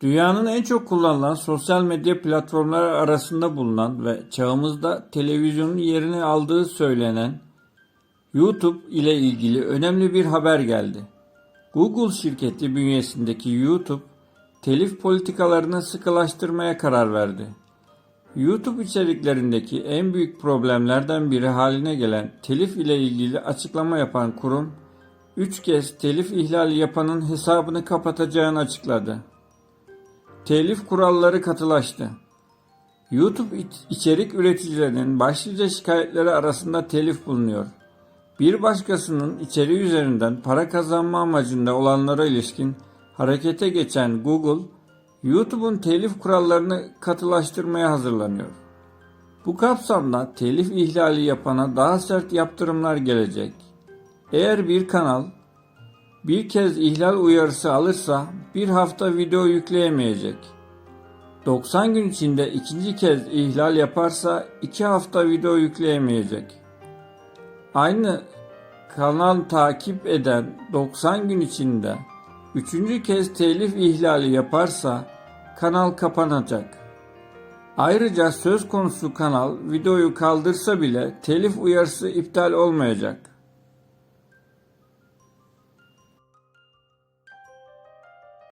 Dünyanın en çok kullanılan sosyal medya platformları arasında bulunan ve çağımızda televizyonun yerini aldığı söylenen YouTube ile ilgili önemli bir haber geldi. Google şirketi bünyesindeki YouTube, telif politikalarını sıkılaştırmaya karar verdi. YouTube içeriklerindeki en büyük problemlerden biri haline gelen telif ile ilgili açıklama yapan kurum, 3 kez telif ihlali yapanın hesabını kapatacağını açıkladı. Telif kuralları katılaştı. YouTube iç- içerik üreticilerinin başlıca şikayetleri arasında telif bulunuyor. Bir başkasının içeriği üzerinden para kazanma amacında olanlara ilişkin harekete geçen Google, YouTube'un telif kurallarını katılaştırmaya hazırlanıyor. Bu kapsamda telif ihlali yapana daha sert yaptırımlar gelecek. Eğer bir kanal bir kez ihlal uyarısı alırsa bir hafta video yükleyemeyecek. 90 gün içinde ikinci kez ihlal yaparsa 2 hafta video yükleyemeyecek. Aynı kanal takip eden 90 gün içinde üçüncü kez telif ihlali yaparsa kanal kapanacak. Ayrıca söz konusu kanal videoyu kaldırsa bile telif uyarısı iptal olmayacak.